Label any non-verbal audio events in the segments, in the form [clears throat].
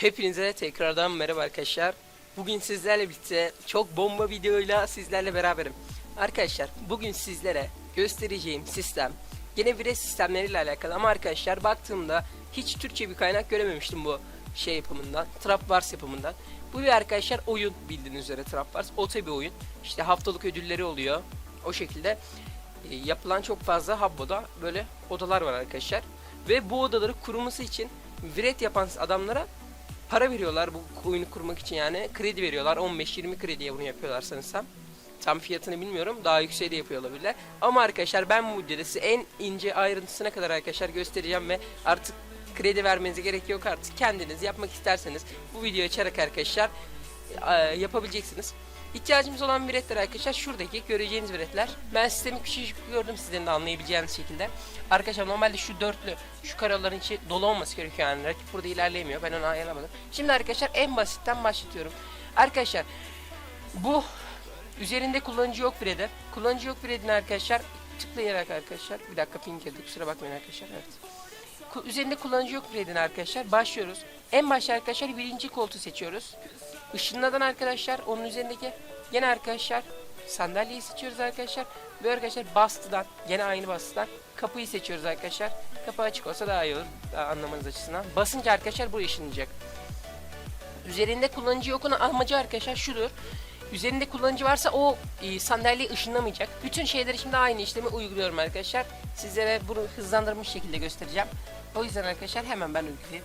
Hepinize tekrardan merhaba arkadaşlar. Bugün sizlerle birlikte çok bomba videoyla sizlerle beraberim. Arkadaşlar bugün sizlere göstereceğim sistem gene vire sistemleriyle alakalı ama arkadaşlar baktığımda hiç Türkçe bir kaynak görememiştim bu şey yapımından, Trap Wars yapımından. Bu bir arkadaşlar oyun bildiğiniz üzere Trap Wars. Oto bir oyun. İşte haftalık ödülleri oluyor. O şekilde e, yapılan çok fazla Habbo'da böyle odalar var arkadaşlar. Ve bu odaları kurması için viret yapan adamlara para veriyorlar bu oyunu kurmak için yani. Kredi veriyorlar. 15-20 krediye bunu yapıyorlar sanırsam. Tam fiyatını bilmiyorum. Daha yükseği de yapıyor olabilirler. Ama arkadaşlar ben bu videoda size en ince ayrıntısına kadar arkadaşlar göstereceğim ve artık kredi vermenize gerek yok artık. Kendiniz yapmak isterseniz bu videoyu açarak arkadaşlar e, yapabileceksiniz. İhtiyacımız olan biletler arkadaşlar şuradaki göreceğiniz biletler. Ben sistemi küçücük gördüm sizin de anlayabileceğiniz şekilde. Arkadaşlar normalde şu dörtlü şu karaların içi dolu olması gerekiyor yani rakip burada ilerleyemiyor ben onu ayarlamadım. Şimdi arkadaşlar en basitten başlatıyorum. Arkadaşlar bu üzerinde kullanıcı yok birede. Kullanıcı yok biredin arkadaşlar tıklayarak arkadaşlar bir dakika ping girdi kusura bakmayın arkadaşlar evet. Üzerinde kullanıcı yok biredin arkadaşlar başlıyoruz. En başta arkadaşlar birinci koltuğu seçiyoruz. Işınladan arkadaşlar onun üzerindeki gene arkadaşlar sandalyeyi seçiyoruz arkadaşlar. Ve arkadaşlar bastıdan gene aynı bastıdan kapıyı seçiyoruz arkadaşlar. Kapı açık olsa daha iyi olur daha anlamanız açısından. Basınca arkadaşlar bu ışınlayacak. Üzerinde kullanıcı yokun amacı arkadaşlar şudur. Üzerinde kullanıcı varsa o e, sandalye ışınlamayacak. Bütün şeyleri şimdi aynı işlemi uyguluyorum arkadaşlar. Sizlere bunu hızlandırmış şekilde göstereceğim. O yüzden arkadaşlar hemen ben uygulayıp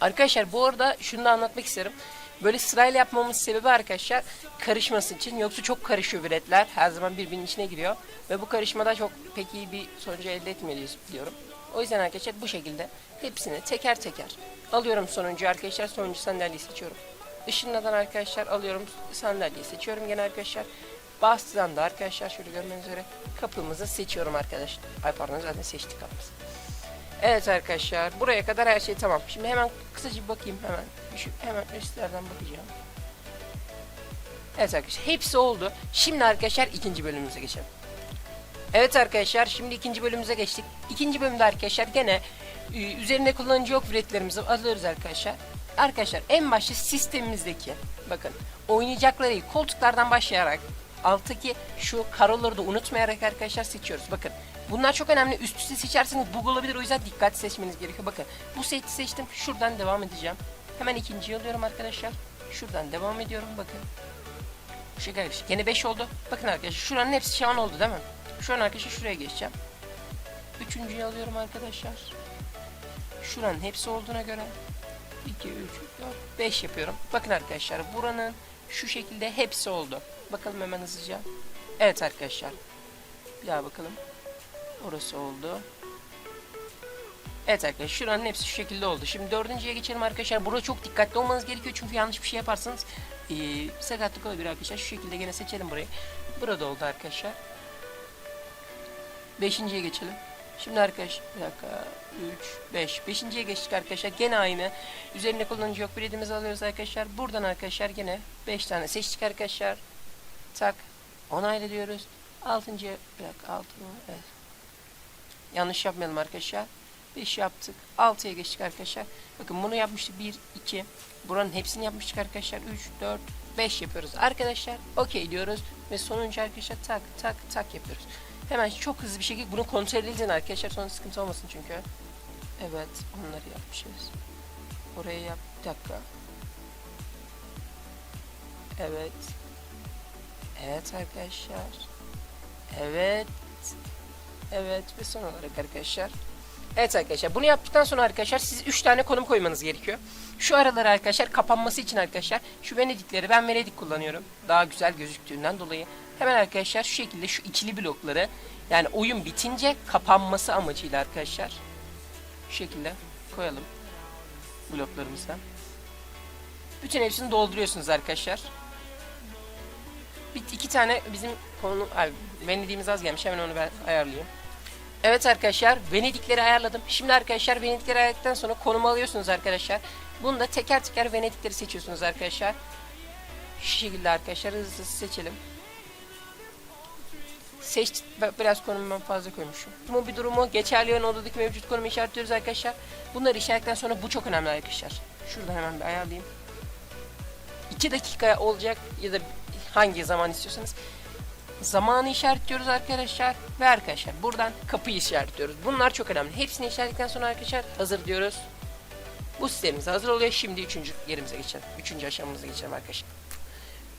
Arkadaşlar bu arada şunu da anlatmak isterim. Böyle sırayla yapmamın sebebi arkadaşlar karışması için. Yoksa çok karışıyor biletler. Her zaman birbirinin içine giriyor. Ve bu karışmada çok pek iyi bir sonucu elde etmiyoruz biliyorum. O yüzden arkadaşlar bu şekilde hepsini teker teker alıyorum sonuncu arkadaşlar. Sonuncu sandalyeyi seçiyorum. Işınladan arkadaşlar alıyorum sandalyeyi seçiyorum gene arkadaşlar. Bastıdan da arkadaşlar şöyle görmeniz üzere kapımızı seçiyorum arkadaşlar. Ay pardon zaten seçtik kapımızı. Evet arkadaşlar buraya kadar her şey tamam. Şimdi hemen kısaca bakayım hemen. Şu, hemen üstlerden bakacağım. Evet arkadaşlar hepsi oldu. Şimdi arkadaşlar ikinci bölümümüze geçelim. Evet arkadaşlar şimdi ikinci bölümümüze geçtik. İkinci bölümde arkadaşlar gene e, üzerinde kullanıcı yok üretlerimizi alıyoruz arkadaşlar. Arkadaşlar en başta sistemimizdeki bakın oynayacakları koltuklardan başlayarak alttaki şu karoları da unutmayarak arkadaşlar seçiyoruz. Bakın bunlar çok önemli. Üst üste seçerseniz bug olabilir. O yüzden dikkat seçmeniz gerekiyor. Bakın bu seti seçtim. Şuradan devam edeceğim. Hemen ikinciyi alıyorum arkadaşlar. Şuradan devam ediyorum. Bakın. Bu şekilde. Yine 5 oldu. Bakın arkadaşlar şuranın hepsi şu an oldu değil mi? Şu an arkadaşlar şuraya geçeceğim. Üçüncüyü alıyorum arkadaşlar. Şuranın hepsi olduğuna göre 2, 3, 4, 5 yapıyorum. Bakın arkadaşlar buranın şu şekilde hepsi oldu. Bakalım hemen hızlıca. Evet arkadaşlar. Bir daha bakalım. Orası oldu. Evet arkadaşlar şuranın hepsi şu şekilde oldu. Şimdi dördüncüye geçelim arkadaşlar. Burada çok dikkatli olmanız gerekiyor çünkü yanlış bir şey yaparsanız ee, sakatlık olabilir arkadaşlar. Şu şekilde gene seçelim burayı. Burada oldu arkadaşlar. Beşinciye geçelim. Şimdi arkadaşlar bir dakika 3 5 beşinciye geçtik arkadaşlar gene aynı üzerinde kullanıcı yok biletimizi alıyoruz arkadaşlar buradan arkadaşlar gene 5 tane seçtik arkadaşlar tak onayla diyoruz 6. bir dakika 6 evet yanlış yapmayalım arkadaşlar 5 yaptık 6'ya geçtik arkadaşlar bakın bunu yapmıştık 1 2 buranın hepsini yapmıştık arkadaşlar 3 4 5 yapıyoruz arkadaşlar okey diyoruz ve sonuncu arkadaşlar tak tak tak yapıyoruz Hemen çok hızlı bir şekilde bunu kontrol edin arkadaşlar sonra sıkıntı olmasın çünkü. Evet onları yapmışız. Oraya yap. Bir dakika. Evet. Evet arkadaşlar. Evet. Evet ve son olarak arkadaşlar. Evet arkadaşlar bunu yaptıktan sonra arkadaşlar siz 3 tane konum koymanız gerekiyor. Şu araları arkadaşlar kapanması için arkadaşlar şu Venedikleri ben Venedik kullanıyorum. Daha güzel gözüktüğünden dolayı. Hemen arkadaşlar şu şekilde şu ikili blokları yani oyun bitince kapanması amacıyla arkadaşlar. Şu şekilde koyalım bloklarımızdan. Bütün hepsini dolduruyorsunuz arkadaşlar. Bir iki tane bizim konu ay, Venedik'imiz az gelmiş hemen onu ben ayarlayayım. Evet arkadaşlar Venedikleri ayarladım. Şimdi arkadaşlar Venedikleri ayarladıktan sonra konumu alıyorsunuz arkadaşlar. Bunu da teker teker Venedikleri seçiyorsunuz arkadaşlar. Şu şekilde arkadaşlar hızlı seçelim. Seç biraz konumu ben fazla koymuşum. Bu bir durumu geçerli yön odadaki mevcut konumu işaretliyoruz arkadaşlar. Bunları işaretledikten sonra bu çok önemli arkadaşlar. Şurada hemen bir ayarlayayım. 2 dakika olacak ya da hangi zaman istiyorsanız zamanı işaretliyoruz arkadaşlar ve arkadaşlar buradan kapıyı işaretliyoruz. Bunlar çok önemli. Hepsini işaretledikten sonra arkadaşlar hazır diyoruz. Bu sistemimiz hazır oluyor. Şimdi üçüncü yerimize geçelim. Üçüncü aşamamıza geçelim arkadaşlar.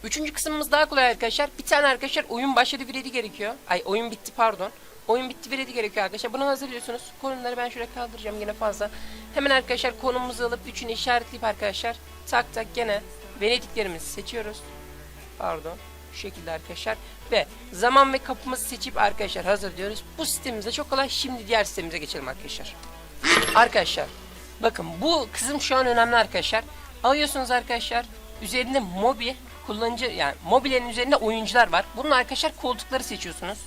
Üçüncü kısmımız daha kolay arkadaşlar. Bir tane arkadaşlar oyun başladı viredi gerekiyor. Ay oyun bitti pardon. Oyun bitti viredi gerekiyor arkadaşlar. Bunu hazırlıyorsunuz. Konumları ben şöyle kaldıracağım yine fazla. Hemen arkadaşlar konumumuzu alıp üçünü işaretleyip arkadaşlar tak tak gene Venediklerimizi seçiyoruz. Pardon. Şekilde arkadaşlar. Ve zaman ve kapımızı seçip arkadaşlar hazır diyoruz. Bu sistemimize çok kolay. Şimdi diğer sistemimize geçelim arkadaşlar. arkadaşlar. Bakın bu kısım şu an önemli arkadaşlar. Alıyorsunuz arkadaşlar. Üzerinde mobi kullanıcı yani mobilerin üzerinde oyuncular var. Bunun arkadaşlar koltukları seçiyorsunuz.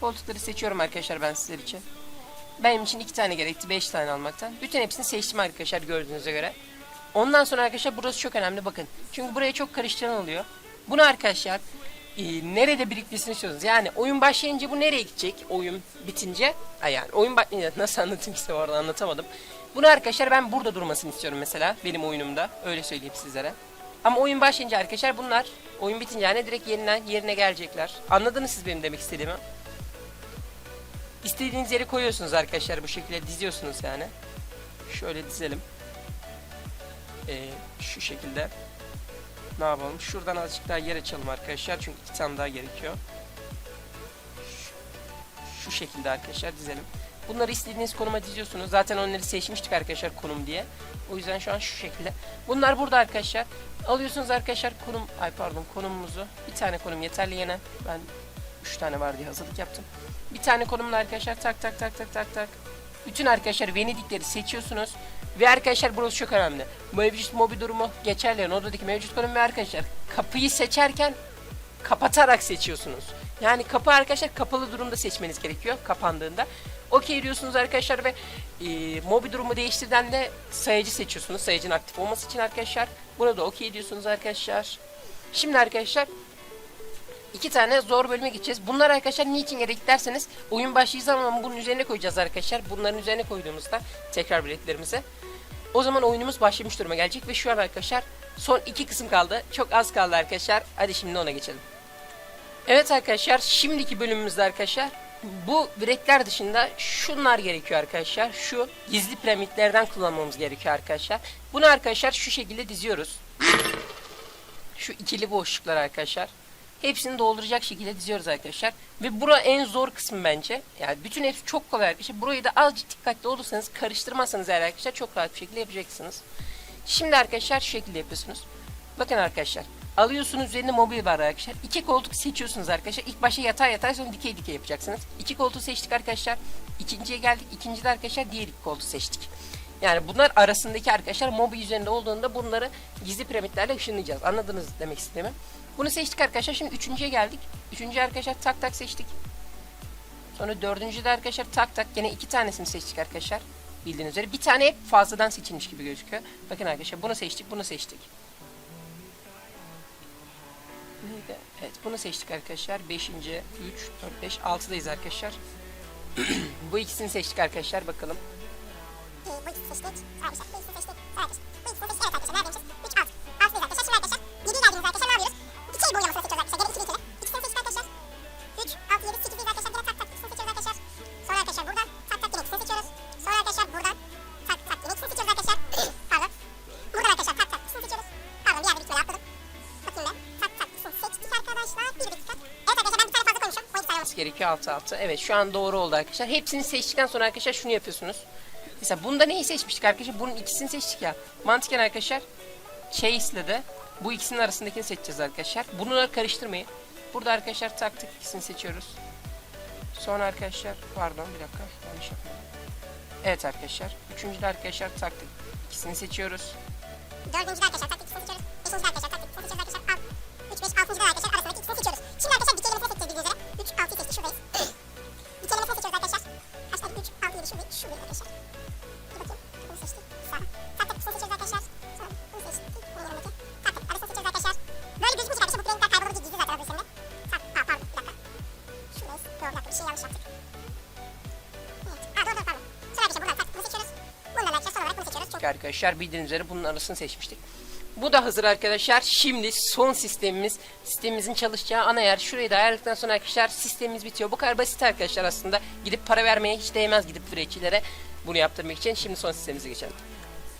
Koltukları seçiyorum arkadaşlar ben sizler için. Benim için iki tane gerekti. Beş tane almaktan. Bütün hepsini seçtim arkadaşlar gördüğünüze göre. Ondan sonra arkadaşlar burası çok önemli bakın. Çünkü buraya çok karıştıran oluyor. Bunu arkadaşlar e, nerede birikmesini istiyorsunuz? Yani oyun başlayınca bu nereye gidecek? Oyun bitince. Ha yani oyun [laughs] nasıl anlatayım size orada anlatamadım. Bunu arkadaşlar ben burada durmasını istiyorum mesela benim oyunumda. Öyle söyleyeyim sizlere. Ama oyun başlayınca arkadaşlar bunlar oyun bitince yani direkt yeniden yerine gelecekler. Anladınız siz benim demek istediğimi? İstediğiniz yere koyuyorsunuz arkadaşlar bu şekilde diziyorsunuz yani. Şöyle dizelim. Ee, şu şekilde. Ne yapalım? Şuradan azıcık daha yer açalım arkadaşlar. Çünkü iki tane daha gerekiyor. Şu, şekilde arkadaşlar dizelim. Bunları istediğiniz konuma diziyorsunuz. Zaten onları seçmiştik arkadaşlar konum diye. O yüzden şu an şu şekilde. Bunlar burada arkadaşlar. Alıyorsunuz arkadaşlar konum, ay pardon konumumuzu. Bir tane konum yeterli yine. Ben 3 tane var diye hazırlık yaptım. Bir tane konumla arkadaşlar tak tak tak tak tak tak. Bütün arkadaşlar Venedikleri seçiyorsunuz. Ve arkadaşlar burası çok önemli. Mevcut mobi durumu geçerli. Yani odadaki mevcut konum ve arkadaşlar kapıyı seçerken kapatarak seçiyorsunuz. Yani kapı arkadaşlar kapalı durumda seçmeniz gerekiyor kapandığında. Okey diyorsunuz arkadaşlar ve e, mobi durumu değiştirden de sayıcı seçiyorsunuz. Sayıcının aktif olması için arkadaşlar. Buna da okey diyorsunuz arkadaşlar. Şimdi arkadaşlar iki tane zor bölüme gideceğiz. Bunlar arkadaşlar niçin gerek derseniz oyun başlayacağı zaman bunun üzerine koyacağız arkadaşlar. Bunların üzerine koyduğumuzda tekrar biletlerimize o zaman oyunumuz başlamış duruma gelecek ve şu an arkadaşlar son iki kısım kaldı. Çok az kaldı arkadaşlar. Hadi şimdi ona geçelim. Evet arkadaşlar şimdiki bölümümüzde arkadaşlar bu biletler dışında şunlar gerekiyor arkadaşlar. Şu gizli piramitlerden kullanmamız gerekiyor arkadaşlar. Bunu arkadaşlar şu şekilde diziyoruz. Şu ikili boşluklar arkadaşlar. Hepsini dolduracak şekilde diziyoruz arkadaşlar. Ve bura en zor kısmı bence. Yani bütün hepsi çok kolay arkadaşlar. Burayı da azıcık dikkatli olursanız, karıştırmazsanız arkadaşlar çok rahat bir şekilde yapacaksınız. Şimdi arkadaşlar şu şekilde yapıyorsunuz. Bakın arkadaşlar. Alıyorsunuz üzerinde mobil var arkadaşlar. İki koltuk seçiyorsunuz arkadaşlar. İlk başta yatay yatay sonra dikey dikey yapacaksınız. İki koltuğu seçtik arkadaşlar. İkinciye geldik. İkincide arkadaşlar diğer iki koltuğu seçtik. Yani bunlar arasındaki arkadaşlar mobil üzerinde olduğunda bunları gizli piramitlerle ışınlayacağız. Anladınız demek istediğimi. Bunu seçtik arkadaşlar. Şimdi üçüncüye geldik. Üçüncü arkadaşlar tak tak seçtik. Sonra dördüncüde arkadaşlar tak tak gene iki tanesini seçtik arkadaşlar. Bildiğiniz üzere. Bir tane hep fazladan seçilmiş gibi gözüküyor. Bakın arkadaşlar bunu seçtik bunu seçtik. Evet bunu seçtik arkadaşlar. Beşinci, üç, dört, beş, altıdayız arkadaşlar. [clears throat] Bu ikisini seçtik arkadaşlar bakalım e, bu ikisi seçtik. Sağ bir şey. Bu ikisi seçtik. Sağ arkadaşlar. Bu ikisi seçtik. Evet arkadaşlar neredeymişiz? 3 alt. Altlıyız arkadaşlar. Şimdi arkadaşlar biri geldiniz arkadaşlar ne yapıyoruz? Dikey boyamasını seçiyoruz arkadaşlar. Gene ikili ikili. İkisini seçtik arkadaşlar. 3, 6, 7, 8 arkadaşlar. Direkt tak tak ikisini seçiyoruz arkadaşlar. Sonra arkadaşlar buradan tak tak yine ikisini seçiyoruz. Sonra arkadaşlar buradan tak tak yine ikisini seçiyoruz arkadaşlar. Pardon. Buradan arkadaşlar tak tak ikisini seçiyoruz. Pardon bir yerde bir kere atladım. Bakayım ben. Tak tak ikisini seçtik arkadaşlar. Bir dakika. Evet arkadaşlar ben bir tane fazla konuşuyorum. O iki tane olmuş. gerekiyor altı altı. Evet şu an doğru oldu arkadaşlar. Hepsini seçtikten sonra arkadaşlar şunu yapıyorsunuz. Mesela bunda neyi seçmiştik arkadaşlar? Bunun ikisini seçtik ya. Mantıken arkadaşlar Chase'le de bu ikisinin arasındakini seçeceğiz arkadaşlar. Bunları karıştırmayın. Burada arkadaşlar taktık ikisini seçiyoruz. Sonra arkadaşlar pardon bir dakika yanlış yapmadım. Evet arkadaşlar. Üçüncüde arkadaşlar taktık. İkisini seçiyoruz. Dördüncüde arkadaşlar taktik ikisini seçiyoruz. Beşincide arkadaşlar taktik ikisini seçiyoruz arkadaşlar. Al. Üç, beş, altıncıda arkadaşlar arkadaşlar bildiğiniz üzere bunun arasını seçmiştik. Bu da hazır arkadaşlar. Şimdi son sistemimiz, sistemimizin çalışacağı ana yer. Şurayı da ayarladıktan sonra arkadaşlar sistemimiz bitiyor. Bu kadar basit arkadaşlar aslında. Gidip para vermeye hiç değmez gidip üretçilere bunu yaptırmak için. Şimdi son sistemimize geçelim.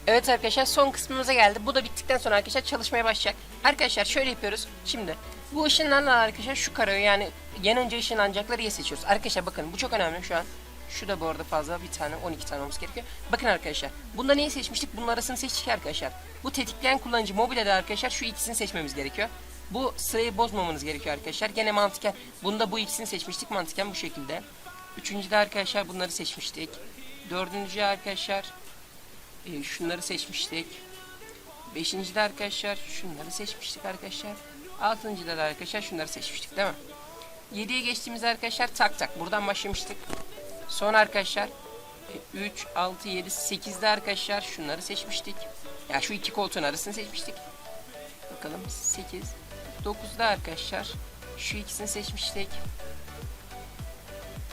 Evet arkadaşlar son kısmımıza geldi. Bu da bittikten sonra arkadaşlar çalışmaya başlayacak. Arkadaşlar şöyle yapıyoruz. Şimdi bu ışınlarla arkadaşlar şu karoyu yani yanınca ışınlanacakları yer seçiyoruz. Arkadaşlar bakın bu çok önemli şu an. Şu da bu arada fazla bir tane 12 tane olması gerekiyor. Bakın arkadaşlar. Bunda neyi seçmiştik? Bunun arasını seçtik arkadaşlar. Bu tetikleyen kullanıcı mobilede arkadaşlar şu ikisini seçmemiz gerekiyor. Bu sırayı bozmamanız gerekiyor arkadaşlar. Gene mantıken bunda bu ikisini seçmiştik mantıken bu şekilde. Üçüncüde arkadaşlar bunları seçmiştik. Dördüncü arkadaşlar e, şunları seçmiştik. Beşincide arkadaşlar şunları seçmiştik arkadaşlar. Altıncıda da arkadaşlar şunları seçmiştik değil mi? 7'ye geçtiğimiz arkadaşlar tak tak buradan başlamıştık. Sonra arkadaşlar 3, 6, 7, 8'de arkadaşlar şunları seçmiştik. Ya şu iki koltuğun arasını seçmiştik. Bakalım 8, 9'da arkadaşlar şu ikisini seçmiştik.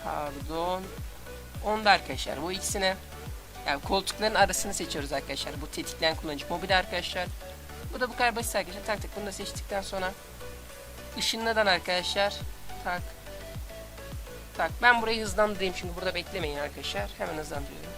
Pardon. 10'da arkadaşlar bu ikisini. Yani koltukların arasını seçiyoruz arkadaşlar. Bu tetikleyen kullanıcı mobil arkadaşlar. Bu da bu kadar basit arkadaşlar. Tak tak bunu da seçtikten sonra ışınladan arkadaşlar. Tak. Tak. Ben burayı hızlandırayım çünkü burada beklemeyin arkadaşlar. Hemen hızlandırıyorum.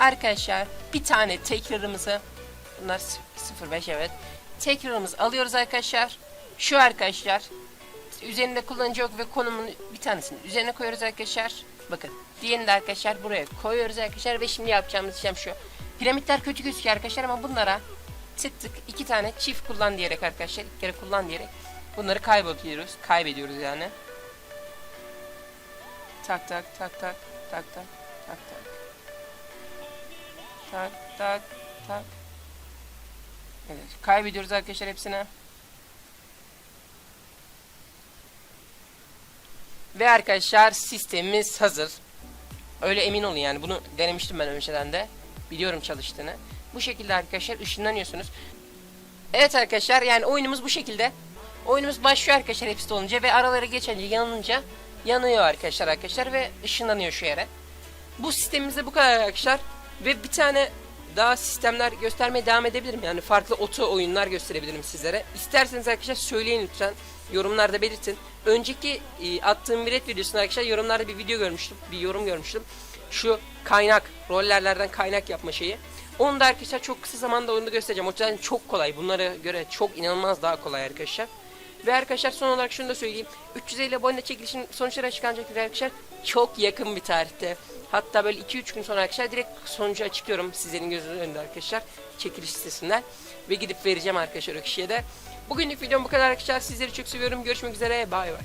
Arkadaşlar bir tane tekrarımızı bunlar 05 evet. Tekrarımızı alıyoruz arkadaşlar. Şu arkadaşlar üzerinde kullanıcı yok ve konumun bir tanesini üzerine koyuyoruz arkadaşlar. Bakın diğerini de arkadaşlar buraya koyuyoruz arkadaşlar ve şimdi yapacağımız işlem şu. Piramitler kötü gözüküyor arkadaşlar ama bunlara tık tık iki tane çift kullan diyerek arkadaşlar ilk kere kullan diyerek bunları kaybediyoruz. Kaybediyoruz yani. Tak tak tak tak tak tak tak tak. Tak tak tak. Evet, kaybediyoruz arkadaşlar hepsini. Ve arkadaşlar sistemimiz hazır. Öyle emin olun yani bunu denemiştim ben önceden de. Biliyorum çalıştığını. Bu şekilde arkadaşlar ışınlanıyorsunuz. Evet arkadaşlar yani oyunumuz bu şekilde. Oyunumuz başlıyor arkadaşlar hepsi olunca ve araları geçince yanınca yanıyor arkadaşlar arkadaşlar ve ışınlanıyor şu yere. Bu sistemimizde bu kadar arkadaşlar. Ve bir tane daha sistemler göstermeye devam edebilirim. Yani farklı oto oyunlar gösterebilirim sizlere. İsterseniz arkadaşlar söyleyin lütfen. Yorumlarda belirtin. Önceki e, attığım bilet videosunda arkadaşlar yorumlarda bir video görmüştüm. Bir yorum görmüştüm. Şu kaynak, rollerlerden kaynak yapma şeyi. Onu da arkadaşlar çok kısa zamanda onu da göstereceğim. O yüzden çok kolay. Bunlara göre çok inanılmaz daha kolay arkadaşlar. Ve arkadaşlar son olarak şunu da söyleyeyim. 350 abone çekilişin sonuçları açıklanacaktır arkadaşlar. Çok yakın bir tarihte. Hatta böyle 2-3 gün sonra arkadaşlar direkt sonucu açıklıyorum sizlerin gözünün önünde arkadaşlar. Çekiliş sitesinden. Ve gidip vereceğim arkadaşlar o kişiye de. Bugünlük videom bu kadar arkadaşlar. Sizleri çok seviyorum. Görüşmek üzere. Bay bay.